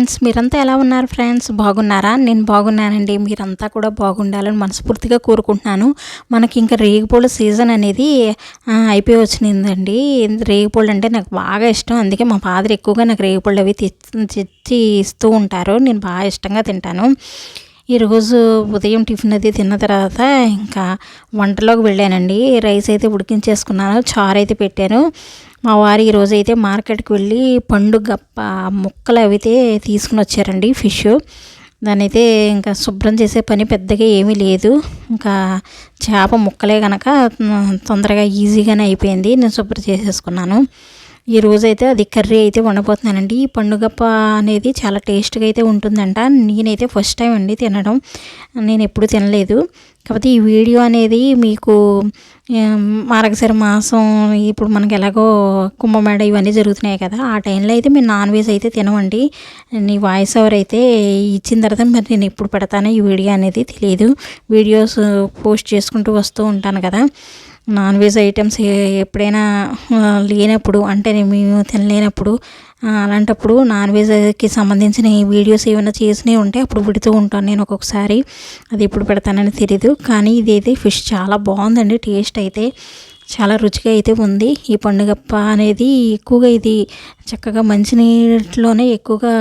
Friends మీరంతా ఎలా ఉన్నారు ఫ్రెండ్స్? బాగున్నారా? నేను బాగున్నానండి. మీరంతా కూడా బాగుండాలని మనస్ఫూర్తిగా కోరుకుంటున్నాను. మనకి ఇంకా రేగిపూల సీజన్ అనేది అయిపోయి వచ్చిందండి. రేగిపూలు అంటే నాకు బాగా ఇష్టం. అందుకే మా ఫాదర్ ఎక్కువగా నాకు రేగిపూలు అవి తెచ్చి ఇస్తూ ఉంటారు. నేను బాగా ఇష్టంగా తింటాను. ఈరోజు ఉదయం టిఫిన్ అది తిన్న తర్వాత ఇంకా వంటలోకి వెళ్ళానండి. రైస్ అయితే ఉడికించేసుకున్నాను. చారు అయితే పెట్టాను. మా వారు ఈరోజు అయితే మార్కెట్కి వెళ్ళి పండు గప్ప ముక్కలు అయితే తీసుకుని వచ్చారండి ఫిష్. దానైతే అయితే ఇంకా శుభ్రం చేసే పని పెద్దగా ఏమీ లేదు. ఇంకా చేప ముక్కలే కనుక తొందరగా ఈజీగానే అయిపోయింది. నేను శుభ్రం చేసేసుకున్నాను. ఈ రోజైతే అది కర్రీ అయితే వండబోతున్నానండి. ఈ పండుగప్ప అనేది చాలా టేస్ట్గా అయితే ఉంటుందంట. నేనైతే ఫస్ట్ టైం అండి తినడం. నేను ఎప్పుడు తినలేదు. కాకపోతే ఈ వీడియో అనేది మీకు మార్గశిర మాసం ఇప్పుడు మనకి ఎలాగో కుంభమేడ ఇవన్నీ జరుగుతున్నాయి కదా ఆ టైంలో అయితే మీరు నాన్ వెజ్ అయితే తినవండి. నీ వాయిస్ ఓవర్ అయితే ఇచ్చిన తర్వాత మరి నేను ఎప్పుడు పెడతానో ఈ వీడియో అనేది తెలియదు. వీడియోస్ పోస్ట్ చేసుకుంటూ వస్తూ ఉంటాను కదా. నాన్ వెజ్ ఐటమ్స్ ఎప్పుడైనా లేనప్పుడు అంటే మేము తినలేనప్పుడు అలాంటప్పుడు నాన్ వెజ్కి సంబంధించిన వీడియోస్ ఏమైనా చేసినవి ఉంటే అప్పుడు పెడుతూ ఉంటాను నేను ఒక్కొక్కసారి. అది ఎప్పుడు పెడతానని తెలియదు కానీ ఇదైతే ఫిష్ చాలా బాగుందండి. టేస్ట్ అయితే చాలా రుచిగా అయితే ఉంది. ఈ పండుగప్ప అనేది ఎక్కువగా ఇది చక్కగా మంచినీటిలోనే ఎక్కువగా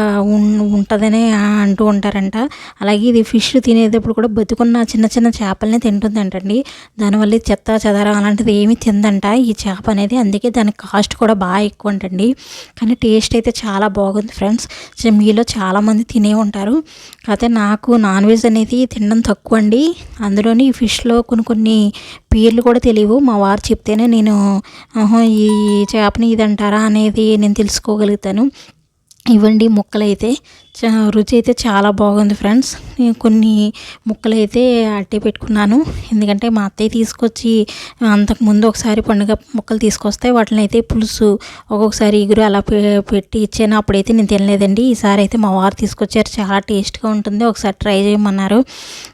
ఉంటుందని అంటూ ఉంటారంట. అలాగే ఇది ఫిష్ తినేటప్పుడు కూడా బతుకున్న చిన్న చిన్న చేపలనే తింటుందంటండి. దానివల్ల చెత్త చెదారం అలాంటిది ఏమీ తిందంట. ఈ చేప అనేది అందుకే దాని కాస్ట్ కూడా బాగా ఎక్కువ అంటండి. కానీ టేస్ట్ అయితే చాలా బాగుంది ఫ్రెండ్స్. మీలో చాలామంది తినే ఉంటారు. కాకపోతే నాకు నాన్ వెజ్ అనేది తినడం తక్కువ అండి అందులోని ఈ ఫిష్లో కొన్ని కొన్ని పేర్లు కూడా తెలియవు. మా వారు చెప్తేనే నేను ఈ చేపని ఇది అంటారా అనేది నేను తెలుసుకోగలుగుతాను. ఇవ్వండి ముక్కలైతే. రుచి అయితే చాలా బాగుంది ఫ్రెండ్స్. నేను కొన్ని ముక్కలు అయితే అట్టే పెట్టుకున్నాను. ఎందుకంటే మా అత్తయ్య తీసుకొచ్చి అంతకుముందు ఒకసారి పండుగ ముక్కలు తీసుకొస్తే వాటిని అయితే పులుసు ఒక్కొక్కసారి ఇగురు అలా పెట్టి ఇచ్చాను. అప్పుడైతే నేను తినలేదండి. ఈసారి అయితే మా వారు తీసుకొచ్చారు. చాలా టేస్ట్గా ఉంటుంది. ఒకసారి ట్రై చేయమన్నారు.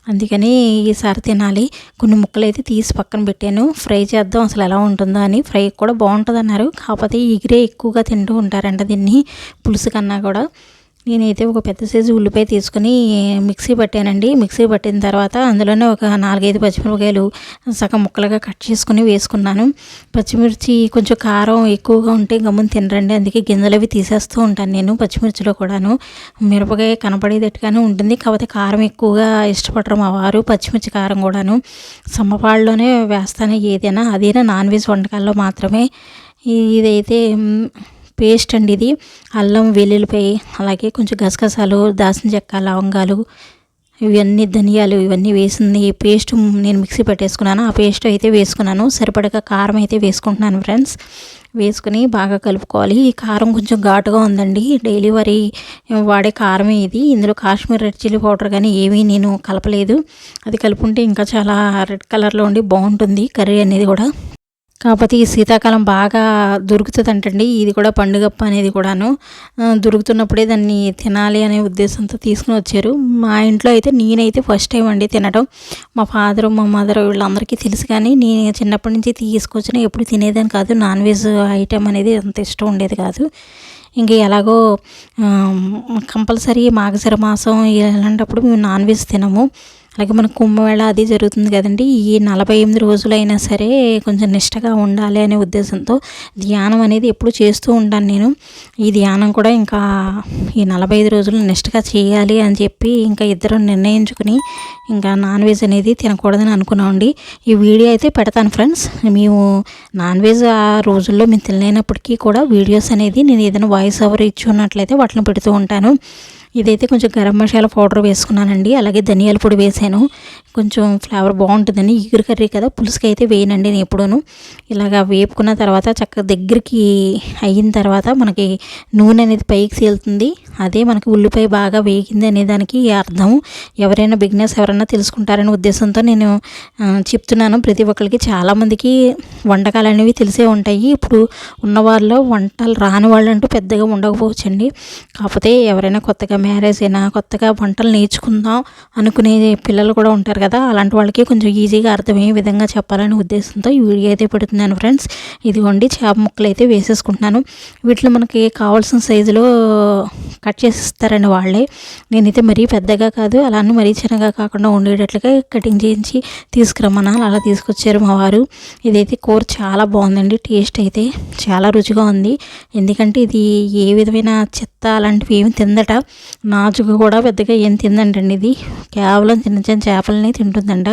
అందుకని ఈసారి తినాలి. కొన్ని ముక్కలు అయితే తీసి పక్కన పెట్టాను. ఫ్రై చేద్దాం. అసలు ఎలా ఉంటుందో అని. ఫ్రై కూడా బాగుంటుంది అన్నారు కాకపోతే ఎగిరే ఎక్కువగా తింటూ ఉంటారంట దీన్ని. పులుసు కన్నా కూడా. నేనైతే ఒక పెద్ద సైజు ఉల్లిపాయ తీసుకుని మిక్సీ పట్టానండి. మిక్సీ పట్టిన తర్వాత అందులోనే ఒక నాలుగైదు పచ్చిమిరపకాయలు సగం ముక్కలుగా కట్ చేసుకుని వేసుకున్నాను. పచ్చిమిర్చి కొంచెం కారం ఎక్కువగా ఉంటే గమ్మున తినరండి. అందుకే గింజలు అవి తీసేస్తూ ఉంటాను నేను పచ్చిమిర్చిలో కూడాను. మిరపకాయ కనపడేటట్టుగానే ఉంటుంది. కాకపోతే కారం ఎక్కువగా ఇష్టపడరు మా వారు పచ్చిమిర్చి కారం కూడాను. సమ్మపాళ్ళలోనే వేస్తాను ఏదైనా అదేనా నాన్ వెజ్ వంటకాల్లో మాత్రమే. ఇదైతే పేస్ట్ అండి ఇది. అల్లం వెల్లుల్లిపాయ అలాగే కొంచెం గసగసాలు దాసిన చెక్క లవంగాలు ఇవన్నీ ధనియాలు ఇవన్నీ వేసింది పేస్ట్ నేను మిక్సీ పెట్టేసుకున్నాను. ఆ పేస్ట్ అయితే వేసుకున్నాను. సరిపడగా కారం అయితే వేసుకుంటున్నాను ఫ్రెండ్స్. వేసుకుని బాగా కలుపుకోవాలి. ఈ కారం కొంచెం ఘాటుగా ఉందండి. డైలీ వాడే కారమే ఇది. ఇందులో కాశ్మీర్ రెడ్ చిల్లీ పౌడర్ కానీ ఏమీ నేను కలపలేదు. అది కలుపుంటే ఇంకా చాలా రెడ్ కలర్లో ఉండి బాగుంటుంది కర్రీ అనేది కూడా. కాకపోతే ఈ శీతాకాలం బాగా దొరుకుతుందంటండి. ఇది కూడా పండుగప్ప అనేది కూడాను. దొరుకుతున్నప్పుడే దాన్ని తినాలి అనే ఉద్దేశంతో తీసుకుని వచ్చారు. మా ఇంట్లో అయితే నేనైతే ఫస్ట్ టైం అండి తినడం మా ఫాదరు మా మదర్ వీళ్ళందరికీ తెలుసు కానీ నేను చిన్నప్పటి నుంచి తీసుకొచ్చిన ఎప్పుడు తినేదాన్ని కాదు. నాన్ వెజ్ ఐటెం అనేది అంత ఇష్టం ఉండేది కాదు. ఇంక ఎలాగో కంపల్సరీ మాఘసర మాసం ఇలాంటప్పుడు మేము నాన్ వెజ్ తినము. అలాగే మన కుంభమేళ అది జరుగుతుంది కదండి. ఈ నలభై ఎనిమిది రోజులైనా సరే కొంచెం నిష్టగా ఉండాలి అనే ఉద్దేశంతో ధ్యానం అనేది ఎప్పుడు చేస్తూ ఉంటాను నేను. ఈ ధ్యానం కూడా ఇంకా ఈ నలభై ఐదు రోజులు నిష్టగా చేయాలి అని చెప్పి ఇంకా ఇద్దరు నిర్ణయించుకుని ఇంకా నాన్ వెజ్ అనేది తినకూడదని అనుకున్నామండి. ఈ వీడియో అయితే పెడతాను ఫ్రెండ్స్. మేము నాన్ వెజ్ ఆ రోజుల్లో మేము తినలేనప్పటికీ కూడా వీడియోస్ అనేది నేను ఏదైనా వాయిస్ ఓవర్ ఇచ్చి ఉన్నట్లయితే వాటిని పెడుతూ ఉంటాను. ఇదైతే కొంచెం గరం మసాలా పౌడర్ వేసుకున్నానండి. అలాగే ధనియాల పొడి వేసాను. కొంచెం ఫ్లేవర్ బాగుంటుందని ఈగురు కర్రీ కదా పులుసుకి అయితే వేయనండి నేను ఎప్పుడూను. ఇలాగా వేపుకున్న తర్వాత చక్కగా దగ్గరికి అయిన తర్వాత మనకి నూనె అనేది పైకి తేలుతుంది అదే మనకి ఉల్లిపాయ బాగా వేగింది అనే దానికి అర్థం. ఎవరైనా బిగ్నెస్ ఎవరైనా తెలుసుకుంటారనే ఉద్దేశంతో నేను చెప్తున్నాను. ప్రతి ఒక్కరికి చాలామందికి వంటకాలు అనేవి తెలిసే ఉంటాయి. ఇప్పుడు ఉన్న వాళ్ళలో వంటలు రాని వాళ్ళు అంటూ పెద్దగా ఉండకపోవచ్చండి. కాకపోతే ఎవరైనా కొత్తగా మ్యారేజ్ అయినా కొత్తగా వంటలు నేర్చుకుందాం అనుకునే పిల్లలు కూడా ఉంటారు కదా. అలాంటి వాళ్ళకి కొంచెం ఈజీగా అర్థమయ్యే విధంగా చెప్పాలనే ఉద్దేశంతో ఈ వీడియో అయితే పెడుతున్నాను ఫ్రెండ్స్. ఇదిగోండి చేప ముక్కలు అయితే వేసేసుకుంటున్నాను. వీటిలో మనకి కావాల్సిన సైజులో కట్ చేసి ఇస్తారండి వాళ్ళే. నేనైతే మరీ పెద్దగా కాదు అలా అన్ని మరీ చిన్నగా కాకుండా ఉండేటట్లుగా కటింగ్ చేయించి తీసుకురమ్మన్నాను అలా తీసుకొచ్చారు మా వారు. ఇదైతే కూర చాలా బాగుందండి టేస్ట్ అయితే చాలా రుచిగా ఉంది. ఎందుకంటే ఇది ఏ విధమైన చెత్త అలాంటివి ఏమి తిందట. నాచుకు కూడా పెద్దగా ఏం తిందంటండి ఇది. కేవలం చిన్న చిన్న చేపలని తింటుందంట.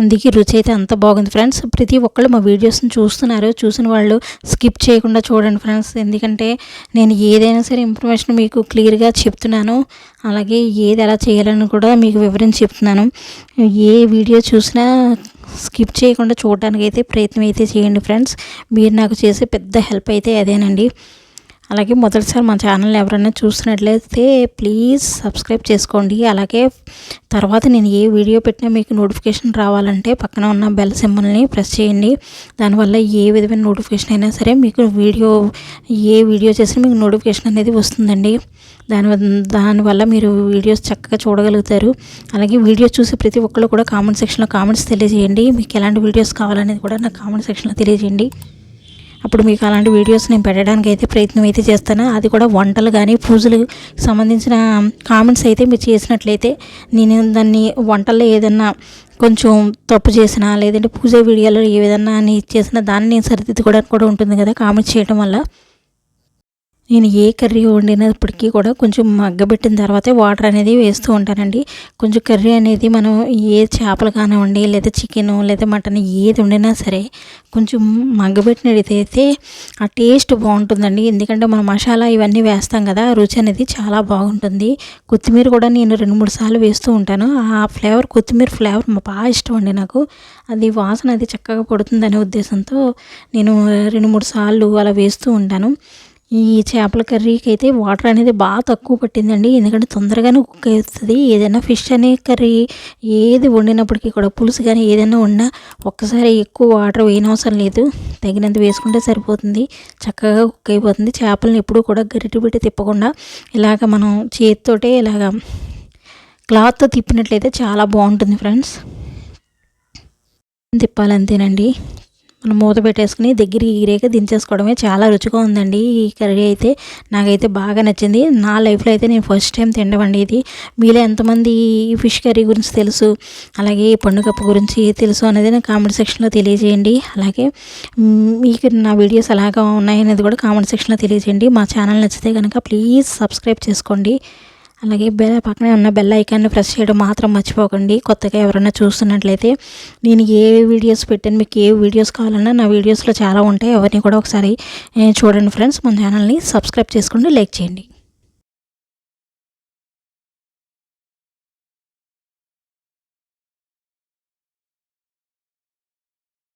అందుకే రుచి అయితే అంత బాగుంది. ఫ్రెండ్స్ ప్రతి ఒక్కళ్ళు మా వీడియోస్ని చూస్తున్నారు. చూసిన వాళ్ళు స్కిప్ చేయకుండా చూడండి ఫ్రెండ్స్. ఎందుకంటే నేను ఏదైనా సరే ఇన్ఫర్మేషన్ మీకు క్లియర్గా చెప్తున్నాను. అలాగే ఏది ఎలా చేయాలని కూడా మీకు వివరించి చెప్తున్నాను. ఏ వీడియో చూసినా స్కిప్ చేయకుండా చూడడానికి అయితే ప్రయత్నం అయితే చేయండి ఫ్రెండ్స్. మీరు నాకు చేసే పెద్ద హెల్ప్ అయితే అదేనండి. అలాగే మొదటిసారి మా ఛానల్ ఎవరైనా చూసినట్లయితే ప్లీజ్ సబ్స్క్రైబ్ చేసుకోండి. అలాగే తర్వాత నేను ఏ వీడియో పెట్టినా మీకు నోటిఫికేషన్ రావాలంటే పక్కన ఉన్న బెల్ సింబల్ని ప్రెస్ చేయండి. దానివల్ల ఏ విధమైన నోటిఫికేషన్ అయినా సరే మీకు వీడియో ఏ వీడియో చేసినా మీకు నోటిఫికేషన్ అనేది వస్తుందండి. దాని దానివల్ల మీరు వీడియోస్ చక్కగా చూడగలుగుతారు. అలాగే వీడియోస్ చూసి ప్రతి ఒక్కళ్ళు కూడా కామెంట్ సెక్షన్లో కామెంట్స్ తెలియజేయండి. మీకు ఎలాంటి వీడియోస్ కావాలనేది కూడా నాకు కామెంట్ సెక్షన్లో తెలియజేయండి. అప్పుడు మీకు అలాంటి వీడియోస్ నేను పెట్టడానికి అయితే ప్రయత్నం అయితే చేస్తాను. అది కూడా వంటలు కానీ పూజలు సంబంధించిన కామెంట్స్ అయితే మీరు చేసినట్లయితే నేను దాన్ని వంటల్లో ఏదన్నా కొంచెం తప్పు చేసినా లేదంటే పూజ వీడియోలో ఏ విధంగా నేను చేసిన దాన్ని నేను సరిదిద్దుకోవడానికి కూడా ఉంటుంది కదా కామెంట్స్ చేయడం వల్ల. నేను ఏ కర్రీ వండినప్పటికీ కూడా కొంచెం మగ్గబెట్టిన తర్వాతే వాటర్ అనేది వేస్తూ ఉంటానండి. కొంచెం కర్రీ అనేది మనం ఏ చేపలు కానివ్వండి లేదా చికెన్ లేదా మటన్ ఏది వండినా సరే కొంచెం మగ్గబెట్టినట్టయితే ఆ టేస్ట్ బాగుంటుందండి. ఎందుకంటే మనం మసాలా ఇవన్నీ వేస్తాం కదా రుచి అనేది చాలా బాగుంటుంది. కొత్తిమీర కూడా నేను రెండు మూడు సార్లు వేస్తూ ఉంటాను. ఆ ఫ్లేవర్ కొత్తిమీర ఫ్లేవర్ బాగా ఇష్టం అండి నాకు. అది వాసన అది చక్కగా పడుతుందనే ఉద్దేశంతో నేను రెండు మూడు సార్లు అలా వేస్తూ ఉంటాను. ఈ చేపల కర్రీకి అయితే వాటర్ అనేది బాగా తక్కువ పట్టిందండి. ఎందుకంటే తొందరగానే కుక్ అవుతుంది. ఏదైనా ఫిష్ అనే కర్రీ ఏది వండినప్పటికీ కూడా పులుసు కానీ ఏదైనా ఉన్నా ఒక్కసారి ఎక్కువ వాటర్ వేయనవసరం లేదు. తగినంత వేసుకుంటే సరిపోతుంది. చక్కగా కుక్ అయిపోతుంది. చేపలను ఎప్పుడూ కూడా గరిటె పెట్టి తిప్పకుండా ఇలాగ మనం చేతితోటే ఇలాగ క్లాత్తో తిప్పినట్లయితే చాలా బాగుంటుంది ఫ్రెండ్స్. తిప్పాలంతేనండి. మనం మూత పెట్టేసుకుని దగ్గర ఈరేక దించేసుకోవడమే చాలా రుచిగా ఉందండి. ఈ కర్రీ అయితే నాకైతే బాగా నచ్చింది. నా లైఫ్లో అయితే నేను ఫస్ట్ టైం తినవండి ఇది. మీలో ఎంతమంది ఈ ఫిష్ కర్రీ గురించి తెలుసు? అలాగే పండుగప్పు గురించి తెలుసు అనేది నా కామెంట్ సెక్షన్లో తెలియజేయండి. అలాగే మీకు నా వీడియోస్ ఎలాగా ఉన్నాయనేది కూడా కామెంట్ సెక్షన్లో తెలియజేయండి. మా ఛానల్ నచ్చితే కనుక ప్లీజ్ సబ్స్క్రైబ్ చేసుకోండి. అలాగే బెల్ పక్కనే ఉన్న బెల్ ఐకాన్ని ప్రెస్ చేయడం మాత్రం మర్చిపోకండి. కొత్తగా ఎవరైనా చూస్తున్నట్లయితే నేను ఏ వీడియోస్ పెట్టాను మీకు ఏ వీడియోస్ కావాలన్నా నా వీడియోస్లో చాలా ఉంటాయి. ఎవరిని కూడా ఒకసారి చూడండి ఫ్రెండ్స్ మన ఛానల్ని సబ్స్క్రైబ్ చేసుకోండి లైక్ చేయండి.